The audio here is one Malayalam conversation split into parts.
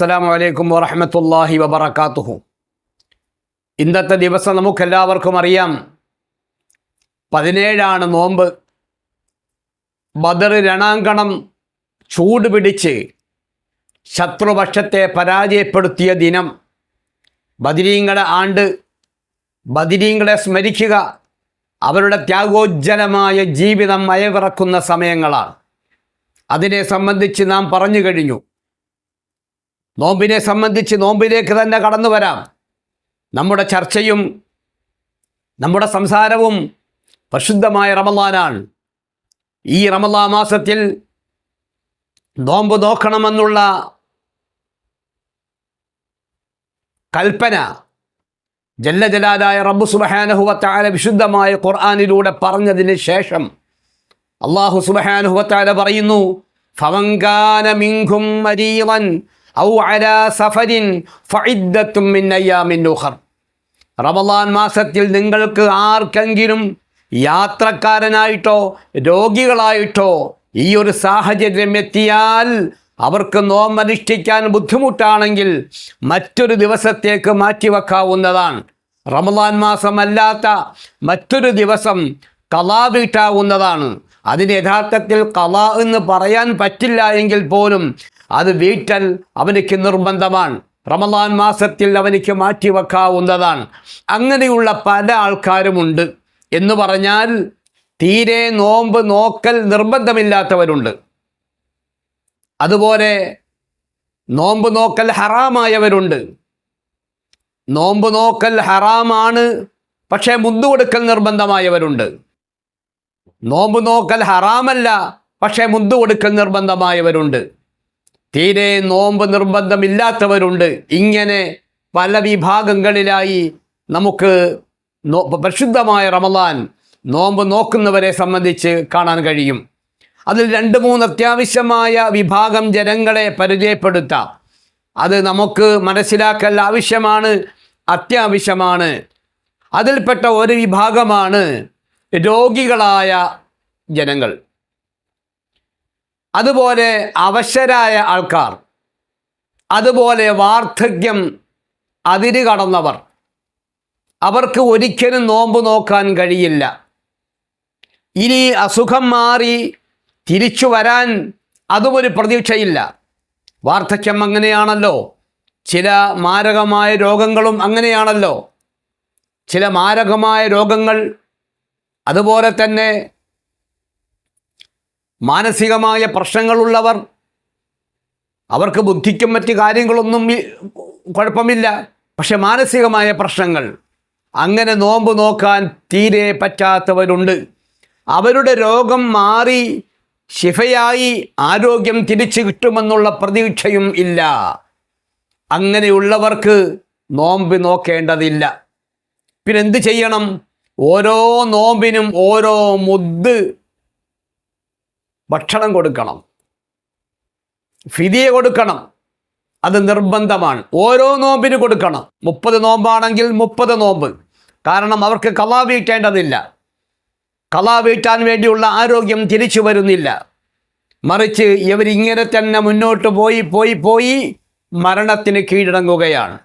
അസ്സലാമു വലൈക്കും വറഹമത്തല്ലാഹി വബറകാതുഹു. ഇന്നത്തെ ദിവസം നമുക്കെല്ലാവർക്കും അറിയാം. പതിനേഴാണ് നോമ്പ്. ബദർ രണാങ്കണം ചൂട് പിടിച്ച് ശത്രുപക്ഷത്തെ പരാജയപ്പെടുത്തിയ ദിനം. ബദിരീങ്ങളെ ആണ്ട് ബദിരീങ്ങളെ സ്മരിക്കുക. അവരുടെ ത്യാഗോജ്ജലമായ ജീവിതം മയവിറക്കുന്ന സമയങ്ങളാണ് അതിനെ സംബന്ധിച്ച് നാം പറഞ്ഞു കഴിഞ്ഞു. നോമ്പിനെ സംബന്ധിച്ച് നോമ്പിലേക്ക് തന്നെ കടന്നു വരാം. നമ്മുടെ ചർച്ചയും നമ്മുടെ സംസാരവും പരിശുദ്ധമായ റമലാനാണ് ഈ റമലാ മാസത്തിൽ നോമ്പ് നോക്കണമെന്നുള്ള കൽപ്പന ജല്ലജലാലായ റബ്ബു സുബഹാനുഹുവത്താല വിശുദ്ധമായ ഖുർആാനിലൂടെ പറഞ്ഞതിന് ശേഷം അള്ളാഹു സുബഹാനുഹുവത്താല പറയുന്നു ഫവങ്കാന മിങ്കും മരീളൻ ഔ റമളാൻ മാസത്തിൽ നിങ്ങൾക്ക് ആർക്കെങ്കിലും യാത്രക്കാരനായിട്ടോ രോഗികളായിട്ടോ ഈ ഒരു സാഹചര്യം എത്തിയാൽ അവർക്ക് നോമ്പനുഷ്ഠിക്കാൻ ബുദ്ധിമുട്ടാണെങ്കിൽ മറ്റൊരു ദിവസത്തേക്ക് മാറ്റിവെക്കാവുന്നതാണ്. റമദാൻ മാസമല്ലാത്ത മറ്റൊരു ദിവസം കലാ വീട്ടാവുന്നതാണ്. അതിന് യഥാർത്ഥത്തിൽ കലാ എന്ന് പറയാൻ പറ്റില്ല എങ്കിൽ പോലും അത് വീട്ടൽ അവനിക്ക് നിർബന്ധമാണ്. റമദാൻ മാസത്തിൽ അവനിക്ക് മാറ്റിവെക്കാവുന്നതാണ്. അങ്ങനെയുള്ള പല ആൾക്കാരുമുണ്ട്. എന്ന് പറഞ്ഞാൽ തീരെ നോമ്പ് നോക്കൽ നിർബന്ധമില്ലാത്തവരുണ്ട്. അതുപോലെ നോമ്പ് നോക്കൽ ഹറാമായവരുണ്ട്. നോമ്പ് നോക്കൽ ഹറാമാണ് പക്ഷേ മുന്തു കൊടുക്കൽ നിർബന്ധമായവരുണ്ട്. നോമ്പ് നോക്കൽ ഹറാമല്ല പക്ഷേ മുന്തു കൊടുക്കൽ നിർബന്ധമായവരുണ്ട്. തീരെ നോമ്പ് നിർബന്ധമില്ലാത്തവരുണ്ട്. ഇങ്ങനെ പല വിഭാഗങ്ങളിലായി നമുക്ക് പരിശുദ്ധമായ റമദാൻ നോമ്പ് നോക്കുന്നവരെ സംബന്ധിച്ച് കാണാൻ കഴിയും. അതിൽ രണ്ട് മൂന്ന് അത്യാവശ്യമായ വിഭാഗം ജനങ്ങളെ പരിചയപ്പെടുത്താം. അത് നമുക്ക് മനസ്സിലാക്കൽ ആവശ്യമാണ് അത്യാവശ്യമാണ്. അതിൽപ്പെട്ട ഒരു വിഭാഗമാണ് രോഗികളായ ജനങ്ങൾ. അതുപോലെ അവശരായ ആൾക്കാർ അതുപോലെ വാർദ്ധക്യം അതിര് കടന്നവർ അവർക്ക് ഒരിക്കലും നോമ്പ് നോക്കാൻ കഴിയില്ല. ഇനി അസുഖം മാറി തിരിച്ചു വരാൻ അതും ഒരു പ്രതീക്ഷയില്ല. വാർദ്ധക്യം അങ്ങനെയാണല്ലോ. ചില മാരകമായ രോഗങ്ങളും അങ്ങനെയാണല്ലോ. ചില മാരകമായ രോഗങ്ങൾ അതുപോലെ തന്നെ മാനസികമായ പ്രശ്നങ്ങളുള്ളവർ അവർക്ക് ബുദ്ധിക്കും മറ്റ് കാര്യങ്ങളൊന്നും കുഴപ്പമില്ല. പക്ഷെ മാനസികമായ പ്രശ്നങ്ങൾ അങ്ങനെ നോമ്പ് നോക്കാൻ തീരെ പറ്റാത്തവരുണ്ട്. അവരുടെ രോഗം മാറി ശിഫയായി ആരോഗ്യം തിരിച്ചു കിട്ടുമെന്നുള്ള പ്രതീക്ഷയും ഇല്ല. അങ്ങനെയുള്ളവർക്ക് നോമ്പ് നോക്കേണ്ടതില്ല. പിന്നെന്ത് ചെയ്യണം? ഓരോ നോമ്പിനും ഓരോ മുദ് ഭക്ഷണം കൊടുക്കണം. ഫിതിയെ കൊടുക്കണം. അത് നിർബന്ധമാണ്. ഓരോ നോമ്പിന് കൊടുക്കണം. മുപ്പത് നോമ്പാണെങ്കിൽ മുപ്പത് നോമ്പ്. കാരണം അവർക്ക് കലാ വീട്ടേണ്ടതില്ല. കലാ വീട്ടാൻ വേണ്ടിയുള്ള ആരോഗ്യം തിരിച്ചു വരുന്നില്ല. മറിച്ച് ഇവരിങ്ങനെ തന്നെ മുന്നോട്ട് പോയി പോയി പോയി മരണത്തിന് കീഴടങ്ങുകയാണ്.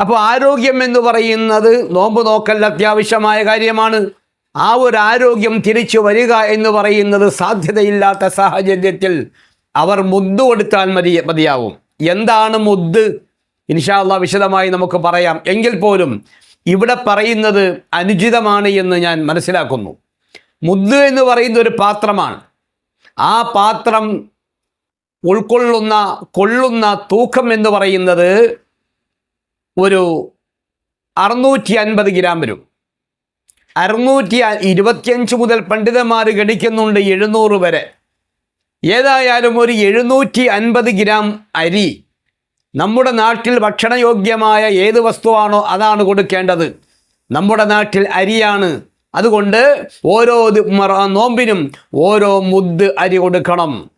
അപ്പോൾ ആരോഗ്യം എന്ന് പറയുന്നത് നോമ്പ് നോക്കൽ അത്യാവശ്യമായ കാര്യമാണ്. ആ ഒരു ആരോഗ്യം തിരിച്ചു വരിക എന്ന് പറയുന്നത് സാധ്യതയില്ലാത്ത സാഹചര്യത്തിൽ അവർ മുദ്ദ് കൊടുത്താൽ മതി മതിയാവും. എന്താണ് മുദ്ദ്? ഇൻഷാല്ല വിശദമായി നമുക്ക് പറയാം. എങ്കിൽ പോലും ഇവിടെ പറയുന്നത് അനുചിതമാണ് എന്ന് ഞാൻ മനസ്സിലാക്കുന്നു. മുദ്ദ് എന്ന് പറയുന്ന ഒരു പാത്രമാണ്. ആ പാത്രം ഉൾക്കൊള്ളുന്ന കൊള്ളുന്ന തൂക്കം എന്ന് പറയുന്നത് ഒരു അറുന്നൂറ്റി അൻപത് ഗ്രാം വരും. അറുന്നൂറ്റി ഇരുപത്തിയഞ്ച് മുതൽ പണ്ഡിതന്മാർ ഗണിക്കുന്നുണ്ട് എഴുന്നൂറ് വരെ. ഏതായാലും ഒരു എഴുന്നൂറ്റി അൻപത് ഗ്രാം അരി നമ്മുടെ നാട്ടിൽ ഭക്ഷണയോഗ്യമായ ഏത് വസ്തുവാണോ അതാണ് കൊടുക്കേണ്ടത്. നമ്മുടെ നാട്ടിൽ അരിയാണ്. അതുകൊണ്ട് ഓരോ നോമ്പിനും ഓരോ മുദ് അരി കൊടുക്കണം.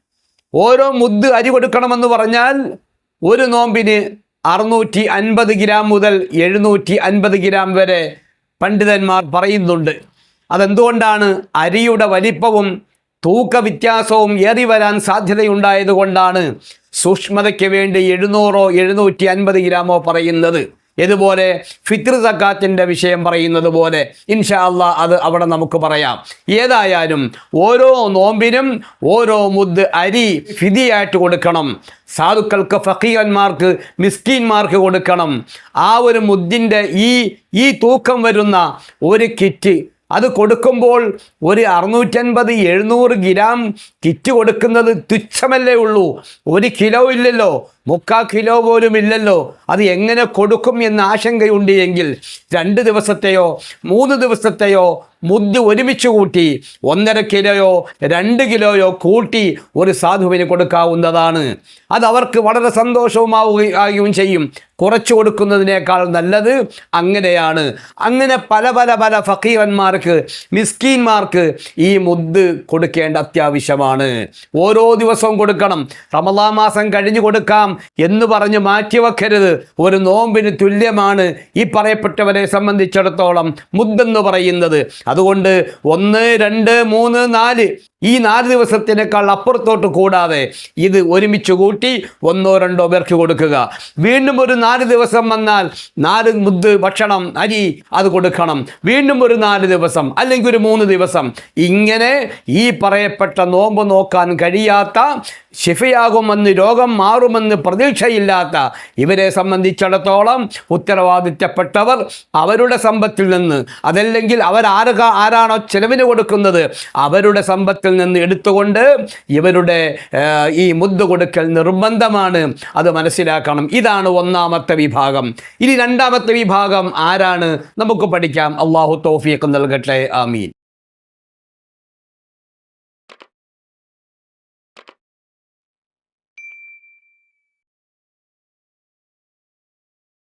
ഓരോ മുദ് അരി കൊടുക്കണമെന്ന് പറഞ്ഞാൽ ഒരു നോമ്പിന് അറുന്നൂറ്റി അൻപത് ഗ്രാം മുതൽ എഴുന്നൂറ്റി അൻപത് ഗ്രാം വരെ പണ്ഡിതന്മാർ പറയുന്നുണ്ട്. അതെന്തുകൊണ്ടാണ് അരിയുടെ വലിപ്പവും തൂക്ക വ്യത്യാസവും ഏറി വരാൻ സാധ്യതയുണ്ടായതുകൊണ്ടാണ് സൂക്ഷ്മതയ്ക്ക് വേണ്ടി എഴുന്നൂറോ എഴുന്നൂറ്റി അൻപത് ഗ്രാമോ പറയുന്നത്? ഇതുപോലെ ഫിത്ർ സക്കാത്തിന്റെ വിഷയം പറയുന്നത് പോലെ ഇൻഷാ അത് അവിടെ നമുക്ക് പറയാം. ഏതായാലും ഓരോ നോമ്പിനും ഓരോ മുദ് അരി ഫിതിയായിട്ട് കൊടുക്കണം. സാധുക്കൾക്ക് ഫക്കീയന്മാർക്ക് മിസ്കീന്മാർക്ക് കൊടുക്കണം. ആ ഒരു മുദ്ദിന്റെ ഈ ഈ തൂക്കം വരുന്ന ഒരു കിറ്റ് അത് കൊടുക്കുമ്പോൾ ഒരു അറുന്നൂറ്റൻപത് എഴുന്നൂറ് ഗ്രാം കിറ്റ് കൊടുക്കുന്നത് തുച്ഛമല്ലേ ഉള്ളൂ. ഒരു കിലോ ഇല്ലല്ലോ. മുക്കാ കിലോ പോലും ഇല്ലല്ലോ. അത് എങ്ങനെ കൊടുക്കും എന്ന ആശങ്കയുണ്ട് എങ്കിൽ രണ്ട് ദിവസത്തെയോ മൂന്ന് ദിവസത്തെയോ മുദ്ദ് ഒരുമിച്ച് കൂട്ടി ഒന്നര കിലോയോ രണ്ട് കിലോയോ കൂട്ടി ഒരു സാധുവിന് കൊടുക്കാവുന്നതാണ്. അത് അവർക്ക് വളരെ സന്തോഷവുമാവുകയും ചെയ്യും. കുറച്ച് കൊടുക്കുന്നതിനേക്കാൾ നല്ലത് അങ്ങനെയാണ്. അങ്ങനെ പല പല പല ഫക്കീറന്മാർക്ക് മിസ്കീന്മാർക്ക് ഈ മുദ്ദ് കൊടുക്കേണ്ട അത്യാവശ്യമാണ്. ഓരോ ദിവസവും കൊടുക്കണം. റമദാ മാസം കഴിഞ്ഞു കൊടുക്കാം എന്ന് പറഞ്ഞ് മാറ്റിവെക്കരുത് ഒരു നോമ്പിന് തുല്യമാണ് ഈ പറയപ്പെട്ടവരെ സംബന്ധിച്ചിടത്തോളം മുദ്ദെന്ന് പറയുന്നത്. അതുകൊണ്ട് ഒന്ന് രണ്ട് മൂന്ന് നാല്. ഈ നാല് ദിവസത്തിനേക്കാൾ അപ്പുറത്തോട്ട് കൂടാതെ ഇത് ഒരുമിച്ച് കൂട്ടി ഒന്നോ രണ്ടോ പേർക്ക് കൊടുക്കുക. വീണ്ടും ഒരു നാല് ദിവസം വന്നാൽ നാല് മുദ് ഭക്ഷണം അരി അത് കൊടുക്കണം. വീണ്ടും ഒരു നാല് ദിവസം അല്ലെങ്കിൽ ഒരു മൂന്ന് ദിവസം. ഇങ്ങനെ ഈ പറയപ്പെട്ട നോമ്പ് നോക്കാൻ കഴിയാത്ത ശിഫയാകുമെന്ന് രോഗം മാറുമെന്ന് പ്രതീക്ഷയില്ലാത്ത ഇവരെ സംബന്ധിച്ചിടത്തോളം ഉത്തരവാദിത്തപ്പെട്ടവർ അവരുടെ സമ്പത്തിൽ നിന്ന്. അതല്ലെങ്കിൽ അവരാര ആരാണോ ചെലവിന് കൊടുക്കുന്നത് അവരുടെ സമ്പത്തിൽ നിന്ന് എടുത്തുകൊണ്ട് ഇവരുടെ ഈ മുദ്ദ കൊടുക്കൽ നിർബന്ധമാണ്. അത് മനസ്സിലാക്കണം. ഇതാണ് ഒന്നാമത്തെ വിഭാഗം. ഇനി രണ്ടാമത്തെ വിഭാഗം ആരാണ്? നമുക്ക് പഠിക്കാം. അള്ളാഹു തോഫിയൊക്കെ നൽകട്ടെ. ആമീൻ.